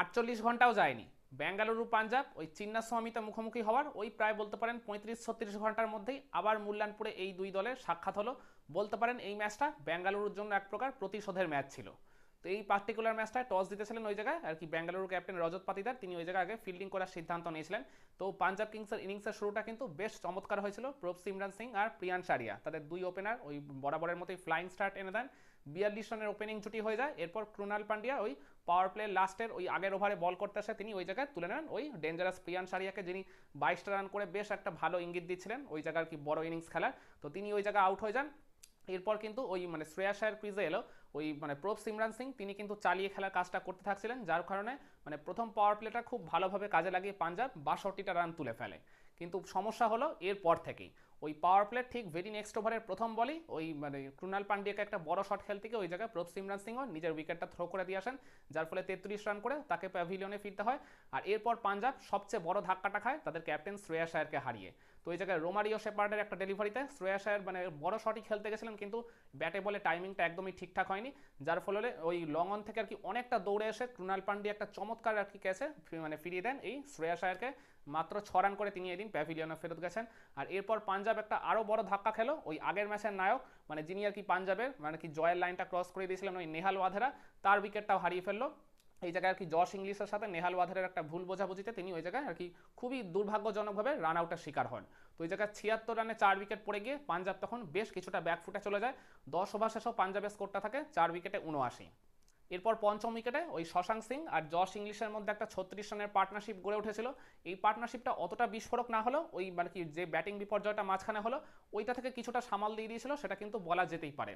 আটচল্লিশ ঘন্টাও যায়নি। বেঙ্গালুরু, পাঞ্জাব, ওই চিন্নাস্বামীতে মুখোমুখি হওয়ার ওই প্রায় বলতে পারেন পঁয়ত্রিশ, ছত্রিশ ঘণ্টার মধ্যেই আবার মূল্যানপুরে এই দুই দলের সাক্ষাৎ হলো। বলতে পারেন এই ম্যাচটা বেঙ্গালুরুর জন্য এক প্রকার প্রতিশোধের ম্যাচ ছিল। তো এই পার্টিকুলার ম্যাচটায় টস দিতেছিলেন ওই জায়গায়, আর কি বেঙ্গালুরু ক্যাপ্টেন রজত পাতিদার, তিনি ওই জায়গায় আগে ফিল্ডিং করার সিদ্ধান্ত নিয়েছিলেন। তো পাঞ্জাব কিংসের ইনিংসের শুরুটা কিন্তু বেশ চমৎকার হয়েছিল। প্রভ সিমরান সিং আর প্রিয়ান সারিয়া তাদের দুই ওপেনার ওই বরাবরের মতোই ফ্লাইং স্টার্ট এনে দেন। বিয়াল্লিশ রানের ওপেনিং জুটি হয়ে যায়। এরপর ক্রুনাল পান্ডিয়া ওই পাওয়ার প্লে লাস্টের ওই আগের ওভারে বল করতে আসে। তিনি ওই জায়গায় তুলে নেন। ওই ডেঞ্জারাস প্রিয়ান সারিয়াকে যিনি বাইশটা রান করে বেশ একটা ভালো ইঙ্গিত দিচ্ছিলেন, ওই জায়গার কি বড় ইনিংস খেলার। তো তিনি ওই জায়গায় আউট হয়ে যান। এরপর কিন্তু ওই মানে শ্রেয়াস আয়ার ক্রিজে এলো। ওই মানে প্রভ সিমরান সিং, তিনি কিন্তু চালিয়ে খেলার কাজটা করতে থাকছিলেন, যার কারণে মানে প্রথম পাওয়ার প্লেটা খুব ভালোভাবে কাজে লাগিয়ে পাঞ্জাব বাষট্টিটা রান তুলে ফেলে। কিন্তু সমস্যা হলো এরপর থেকেই। ওই পাওয়ার প্লে ঠিক ভেরি নেক্সট ওভারের প্রথম বলই ওই মানে ক্রুনাল পান্ডিয়াকে একটা বড় শট খেল থেকে ওই জায়গায় প্রভ সিমরান সিংহ নিজের উইকেটটা থ্রো করে দিয়ে আসেন, যার ফলে তেত্রিশ রান করে তাকে প্যাভিলিয়নে ফিরতে হয়। আর এরপর পাঞ্জাব সবচেয়ে বড় ধাক্কাটা খায় তাদের ক্যাপ্টেন শ্রেয়া শায়ারকে হারিয়ে। তো ওই জায়গায় রোমারিও শেপার্ডের একটা ডেলিভারিতে শ্রেয়াস আয়ার মানে বড় শটই খেলতে গেছিলেন, কিন্তু ব্যাটে বলে টাইমিংটা একদমই ঠিকঠাক হয়নি। যার ফলে ওই লং অন থেকে আর কি অনেকটা দৌড়ে এসে ক্রুনাল পান্ডিয়া একটা চমৎকার আর কি ক্যাচে মানে ফিরিয়ে দেন এই শ্রেয়াস আয়ারকে মাত্র ছ রান করে তিনি এদিন প্যাভিলিয়নে ফেরত গেছেন। আর এরপর পাঞ্জাব একটা আরও বড় ধাক্কা খেলো ওই আগের ম্যাচের নায়ক মানে যিনি আর কি পাঞ্জাবের মানে কি জয়ের লাইনটা ক্রস করে দিয়েছিলেন ওই নেহাল ওয়াধেরা, তার উইকেটটাও হারিয়ে ফেলল। এই জায়গায় আর কি জশ ইংলিশের সাথে নেহাল ওয়াধারের একটা ভুল বোঝাবুঝিতে তিনি ওই জায়গায় আর কি খুবই দুর্ভাগ্যজনকভাবে রান আউটের শিকার হন। তো ওই জায়গায় ছিয়াত্তর রানে চার উইকেট পড়ে গিয়ে পাঞ্জাব তখন বেশ কিছুটা ব্যাকফুটে চলে যায়। দশ ওভার শেষেও পাঞ্জাবের স্কোরটা থাকে চার উইকেটে উনআশি। এরপর পঞ্চম উইকেটে ওই শশাঙ্ক সিং আর জশ ইংলিশের মধ্যে একটা ছত্রিশ রানের পার্টনারশিপ গড়ে উঠেছিল। এই পার্টনারশিপটা অতটা বিস্ফোরক না হলেও ওই মানে কি যে ব্যাটিং বিপর্যয়টা মাঝখানে হলো, ওইটা থেকে কিছুটা সামাল দিয়ে দিয়েছিল, সেটা কিন্তু বলা যেতেই পারে।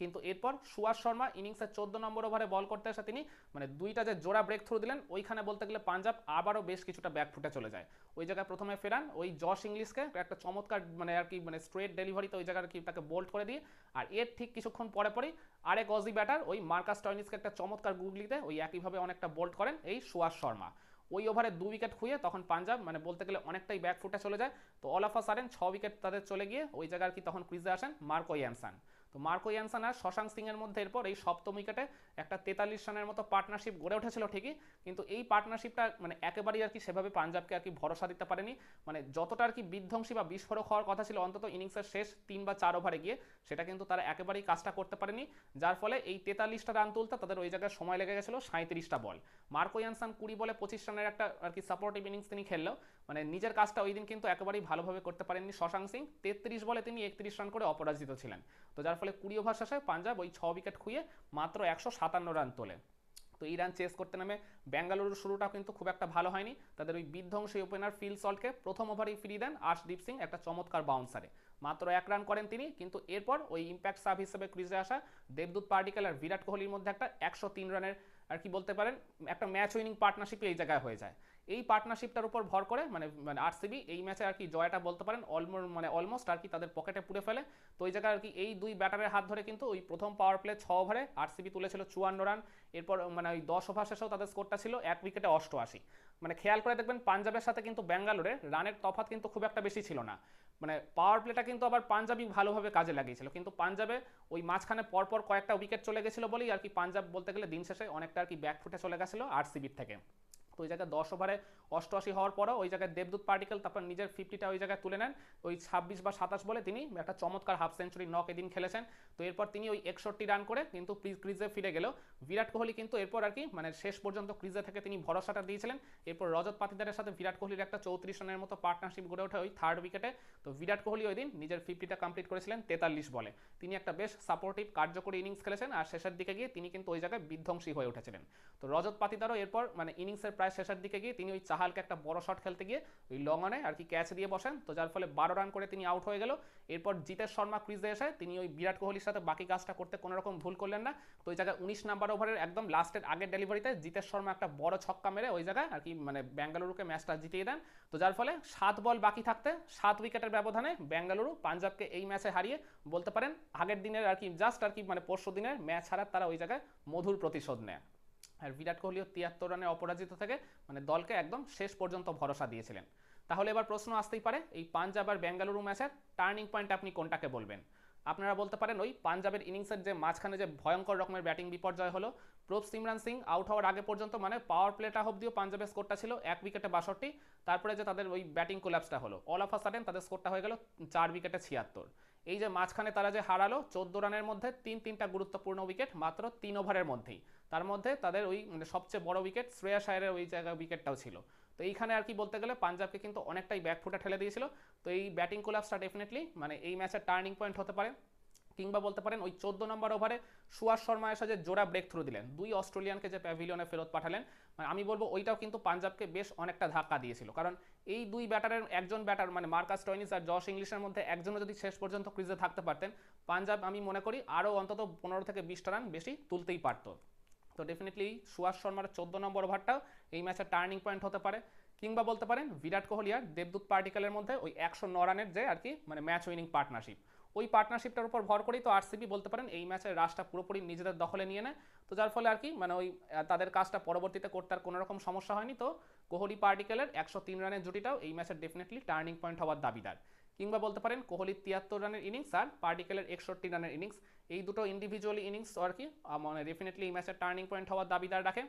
কিন্তু এরপর সুয়াস শর্মা ইনিংসের চোদ্দ নম্বর ওভারে বল করতে এসে তিনি মানে দুইটা যে জোড়া ব্রেক থ্রু দিলেন, ওইখানে বলতে গেলে পাঞ্জাব আবারও বেশ কিছুটা ব্যাক ফুটে চলে যায়। ওই জায়গায় প্রথমে ফেরান, ওই জশ ইংলিশকে একটা চমৎকার মানে আর কি মানে স্ট্রেট ডেলিভারিতে ওই জায়গায় কি তাকে বোল্ড করে দিয়ে, আর এর ঠিক কিছুক্ষণ পরে পরেই আরেক অজি ব্যাটার ওই মার্কাস টয়নিসকে একটা চমৎকার গুগলিতে ওই একইভাবে অনেকটা বোল্ড করেন এই সুয়াস শর্মা। ওই ওভারে দু উইকেট খুঁয়ে তখন পাঞ্জাব মানে বলতে গেলে অনেকটাই ব্যাক ফুটে চলে যায়। তো অল অফ আ সারেন ছ উইকেট তাদের চলে গিয়ে ওই জায়গায় আর কি তখন ক্রিজে আসেন মার্কো ইয়ানসান। তো মার্কো ইয়ানসান আর শশাঙ্ক সিংয়ের মধ্যে এরপর এই সপ্তম উইকেটে একটা তেতাল্লিশ রানের মতো পার্টনারশিপ গড়ে উঠেছিল ঠিকই, কিন্তু এই পার্টনারশিপটা মানে একেবারেই আর কি সেভাবে পাঞ্জাবকে আর কি ভরসা দিতে পারেনি। মানে যতটা আর কি বিধ্বংসী বা বিস্ফোরক হওয়ার কথা ছিল অন্তত ইনিংসের শেষ তিন বা চার ওভারে গিয়ে, সেটা কিন্তু তারা একেবারেই কাজটা করতে পারেনি, যার ফলে এই তেতাল্লিশটা রান তুলতে তাদের ওই জায়গায় সময় লেগে গেছিল সাঁত্রিশটা বল। মার্কো ইয়ানসান কুড়ি বলে পঁচিশ রানের একটা আর কি সাপোর্টিভ ইনিংস তিনি খেললেও মানে নিজের কাজটা ওই দিন কিন্তু একেবারেই ভালোভাবে করতে পারেননি শশাঙ্ক সিং। তেত্রিশ বলে তিনি একত্রিশ রান করে অপরাজিত ছিলেন। তো যার ফলে কুড়ি ওভার শেষে পাঞ্জাব ওই ছ উইকেট খুঁয়ে মাত্র একশো সাতান্ন রান তোলে। তো এই রান চেস করতে নামে বেঙ্গালুরুর শুরুটাও কিন্তু খুব একটা ভালো হয়নি। তাদের ওই বিধ্বংসী ওপেনার ফিল সল্টকে প্রথম ওভারেই ফিরিয়ে দেন আশদীপ সিং, একটা চমৎকার বাউন্সারে মাত্র এক রান করেন তিনি, কিন্তু এরপর ওই ইম্প্যাক্ট সাব হিসেবে ক্রিজে আসা দেবদূত পার্টিকেল আর বিরাট কোহলির মধ্যে একটা একশো তিন রানের আর কি বলতে পারেন, একটা ম্যাচ উইনিং পার্টনারশিপ এই জায়গায় হয়ে যায়। এই পার্টনারশিপটার উপর ভর করে মানে মানে আরসিবি এই ম্যাচে আর কি জয়টা বলতে পারেন অলমো মানে অলমোস্ট আর কি তাদের পকেটে পুড়ে ফেলে। তো ওই জায়গায় আর কি এই দুই ব্যাটারের হাত ধরে কিন্তু ওই প্রথম পাওয়ার প্লে ছ ওভারে আরসিবি তুলেছিল চুয়ান্ন রান এরপর মানে ওই দশ ওভার শেষেও তাদের স্কোরটা ছিল এক উইকেটে অষ্টআশি। মানে খেয়াল করে দেখবেন পাঞ্জাবের সাথে কিন্তু ব্যাঙ্গালোরে রানের তফাত কিন্তু খুব একটা বেশি ছিল না। মানে পাওয়ার প্লেটা কিন্তু আবার পাঞ্জাবি ভালোভাবে কাজে লাগিয়েছিল। কিন্তু পাঞ্জাবে ওই মাঝখানে পরপর কয়েকটা উইকেট চলে গেছিল বলেই আর কি পাঞ্জাব বলতে গেলে দিন শেষে অনেকটা আর কি ব্যাক ফুটে চলে গেছিল আরসিবির থেকে। তো ওই জায়গায় দশ ওভারে অষ্টআশি হওয়ার পরও ওই জায়গায় দেবদূত পার্টিকেল তারপর নিজের ফিফটিটা ওই জায়গায় তুলে নেন। ওই ছাব্বিশ বা সাতাশ বলে তিনি একটা চমৎকার হাফ সেঞ্চুরি নক এদিন খেলেছেন। তো এরপর তিনি ওই একষট্টি রান করে কিন্তু ক্রিজে ফিরে গেল বিরাট কোহলি কিন্তু এরপর আর কি মানে শেষ পর্যন্ত ক্রিজে থেকে তিনি ভরসাটা দিয়েছিলেন। এরপর রজত পাতিদারের সাথে বিরাট কোহলির একটা চৌত্রিশ রানের মতো পার্টনারশিপ গড়ে ওঠে ওই থার্ড উইকেটে তো বিরাট কোহলি ওই দিন নিজের ফিফটিটা কমপ্লিট করেছিলেন তেতাল্লিশ বলে। তিনি একটা বেশ সাপোর্টিভ কার্যকরী ইনিংস খেলেছেন। আর শেষের দিকে গিয়ে তিনি কিন্তু ওই জায়গায় বিধ্বংসী হয়ে উঠেছিলেন। তো রজত পাতিদারও এরপর মানে ইনিংসের প্রায় শেষের দিকে গিয়ে তিনি ওই চাহালকে একটা বড় শট খেলতে গিয়ে ওই লং অনে আর কি ক্যাচ দিয়ে বসেন। তো যার ফলে বারো রান করে তিনি আউট হয়ে গেল। এরপর জিতেশ শর্মা ক্রিজে এসে তিনি ওই বিরাট কোহলির সাথে বাকি কাজটা করতে কোনো রকম ভুল করলেন না। তো ওই জায়গায় উনিশ নাম্বার ওভারের একদম লাস্টের আগের ডেলিভারিতে জিতেশ শর্মা একটা বড় ছক্কা মেরে ওই জায়গায় আর কি মানে ব্যাঙ্গালুরুকে ম্যাচটা জিতিয়ে দেন। তো যার ফলে সাত বল বাকি থাকতে সাত উইকেটের ব্যবধানে ব্যাঙ্গালুরু পাঞ্জাবকে এই ম্যাচে হারিয়ে বলতে পারেন আগের দিনের আর কি জাস্ট আর কি মানে পরশু দিনের ম্যাচ হারার তারা ওই জায়গায় মধুর প্রতিশোধ নেয়। আর বিরাট কোহলিও তিয়াত্তর রানে অপরাজিত থেকে। মানে দলকে একদম শেষ পর্যন্ত ভরসা দিয়েছিলেন। তাহলে এবার প্রশ্ন আসতেই পারে, এই পাঞ্জাব আর বেঙ্গালুরু ম্যাচের টার্নিং পয়েন্ট আপনি কোনটাকে বলবেন? আপনারা বলতে পারেন, ওই পাঞ্জাবের ইনিংসের যে মাঝখানে যে ভয়ঙ্কর রকমের ব্যাটিং বিপর্যয় হলো প্রভ সিমরান সিং আউট হওয়ার আগে পর্যন্ত মানে পাওয়ার প্লেটা অবধিও পাঞ্জাবের স্কোরটা ছিল এক উইকেটে বাষট্টি, তারপরে যে তাদের ওই ব্যাটিং কোলাপসটা হলো অল অফ আ সাডেন তাদের স্কোরটা হয়ে গেল চার উইকেটে ছিয়াত্তর। এই যে মাঝখানে তারা যে হারালো, চোদ্দ রানের মধ্যে তিন তিনটা গুরুত্বপূর্ণ উইকেট মাত্র তিন ওভারের মধ্যেই। তার মধ্যে তাদের ওই মানে সবচেয়ে বড় উইকেট শ্রেয়া শায়ের ওই জায়গায় উইকেটটাও ছিল। তো এইখানে আর কি বলতে গেলে পাঞ্জাবকে কিন্তু অনেকটাই ব্যাকফুটে ঠেলে দিয়েছিল। তো এই ব্যাটিং কোলাপসটা ডেফিনেটলি মানে এই ম্যাচের টার্নিং পয়েন্ট হতে পারে। কিংবা বলতে পারেন ওই চোদ্দ নম্বর ওভারে সুয়াস শর্মা এসে যে জোড়া ব্রেক থ্রু দিলেন, দুই অস্ট্রেলিয়ানকে যে প্যাভিলিয়নে ফেরত পাঠালেন মানে আমি বলব ওইটাও কিন্তু পাঞ্জাবকে বেশ অনেকটা ধাক্কা দিয়েছিল। কারণ এই দুই ব্যাটারের একজন ব্যাটার মানে মার্কাস টয়নিস আর জশ ইংলিশের মধ্যে একজনও যদি শেষ পর্যন্ত ক্রিজে থাকতে পারতেন, পাঞ্জাব আমি মনে করি আরও অন্তত পনেরো থেকে বিশটা রান বেশি তুলতেই পারতো। তো ডেফিনেটলি সুভাষ শর্মার চোদ্দ নম্বর ওভারটাও এই ম্যাচের টার্নিং পয়েন্ট হতে পারে। কিংবা বলতে পারেন, বিরাট কোহলি আর দেবদূত পার্টিকেলের মধ্যে ওই একশো ন রানের যে আর কি মানে ম্যাচ উইনিং পার্টনারশিপ ওই পার্টনারশিপটার উপর ভর করেই তো আরসিবি বলতে পারেন, এই ম্যাচের রাশটা পুরোপুরি নিজেদের দখলে নিয়ে নেয়। তো যার ফলে আর কি মানে ওই তাদের কাজটা পরবর্তীতে করতে আর কোনো রকম সমস্যা হয়নি। তো কোহলি পার্টিকেলের একশো তিন রানের জুটিটাও এই ম্যাচের ডেফিনেটলি টার্নিং পয়েন্ট হওয়ার দাবিদার। কিংবা বলতে পারেন কোহলির তিয়াত্তর রানের ইনিংস আর পার্টিকেলের একষট্টি রানের ইনিংস এই দুটো ইন্ডিভিজুয়ালি ইনিংস আর কি মানে ডেফিনেটলি এই ম্যাচের টার্নিং পয়েন্ট হওয়ার দাবিদার রাখে।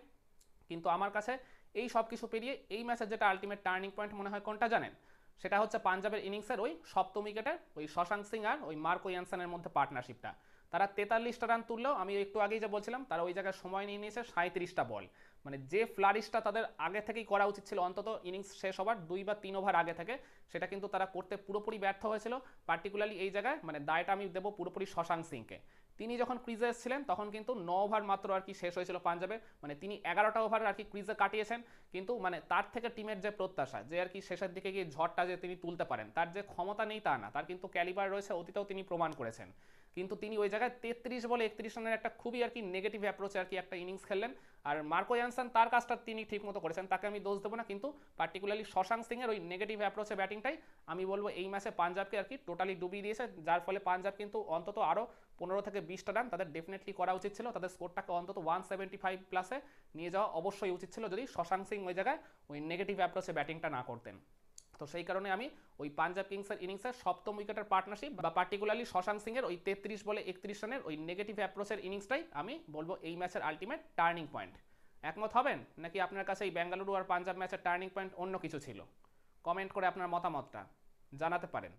কিন্তু আমার কাছে এই সব কিছু পেরিয়ে এই ম্যাচের যেটা আলটিমেট টার্নিং পয়েন্ট মনে হয় কোনটা জানেন? সেটা হচ্ছে পাঞ্জাবের ইনিংসের ওই সপ্তম উইকেটের ওই শশাঙ্ক সিং আর ওই মার্কো ইয়ানসানের মধ্যে পার্টনারশিপটা তারা তেতাল্লিশটা রান তুললেও, আমি একটু আগেই যে বলছিলাম, তারা ওই জায়গায় সময় নিয়ে নিয়েছে সাঁত্রিশটা বল মানে যে ফ্লারিশটা তাদের আগে থেকেই করা উচিত ছিল, অন্তত ইনিংস শেষ হবার দুই বা তিন ওভার আগে থেকে, সেটা কিন্তু তারা করতে পুরোপুরি ব্যর্থ হয়েছিল। পার্টিকুলারলি এই জায়গায় মানে দায়টা আমি দেবো পুরোপুরি শশাঙ্ক সিংকে। তিনি যখন ক্রিজে এসেছিলেন, তখন কিন্তু ন ওভার মাত্র আর কি শেষ হয়েছিল পাঞ্জাবে। মানে তিনি এগারোটা ওভার আর কি ক্রিজে কাটিয়েছেন। কিন্তু মানে তার থেকে টিমের যে প্রত্যাশা, যে আর কি শেষের দিকে গিয়ে ঝড়টা যে তিনি তুলতে পারেন, তার যে ক্ষমতা নেই তা না। তার কিন্তু ক্যালিবার রয়েছে, অতীতেও তিনি প্রমাণ করেছেন। কিন্তু তিনি ওই জায়গায় তেত্রিশ বলে একত্রিশ রানের একটা খুবই আর কি নেগেটিভ অ্যাপ্রোচে আর কি একটা ইনিংস খেললেন। আর মার্কো ইয়ানসান তার কাজটা তিনি ঠিকমতো করেছেন, তাকে আমি দোষ দেবো না, কিন্তু পার্টিকুলারলি শশাঙ্ক সিংয়ের ওই নেগেটিভ অ্যাপ্রোচে ব্যাটিংটাই আমি বলব এই ম্যাচে পাঞ্জাবকে আর কি টোটালি ডুবিয়ে দিয়েছে, যার ফলে পাঞ্জাব কিন্তু অন্তত আরও পনেরো থেকে বিশটা রান তাদের ডেফিনেটলি করা উচিত ছিল, তাদের স্কোরটাকে অন্তত ওয়ান সেভেন্টি ফাইভ প্লাসে নিয়ে যাওয়া অবশ্যই উচিত ছিল যদি শশাঙ্ক সিং ওই জায়গায় ওই নেগেটিভ অ্যাপ্রোচে ব্যাটিংটা না করতেন। তো সেই কারণে আমি ওই পাঞ্জাব কিংসের ইনিংসের সপ্তম উইকেটের পার্টনারশিপ বা পার্টিকুলারলি শশাঙ্ক সিংয়ের ওই তেত্রিশ বলে একত্রিশ রানের ওই নেগেটিভ অ্যাপ্রোচের ইনিংসটাই আমি বলব এই ম্যাচের আলটিমেট টার্নিং পয়েন্ট একমত হবেন? নাকি আপনার কাছে এই বেঙ্গালুরু আর পাঞ্জাব ম্যাচের টার্নিং পয়েন্ট অন্য কিছু ছিল? কমেন্ট করে আপনার মতামতটা জানাতে পারেন।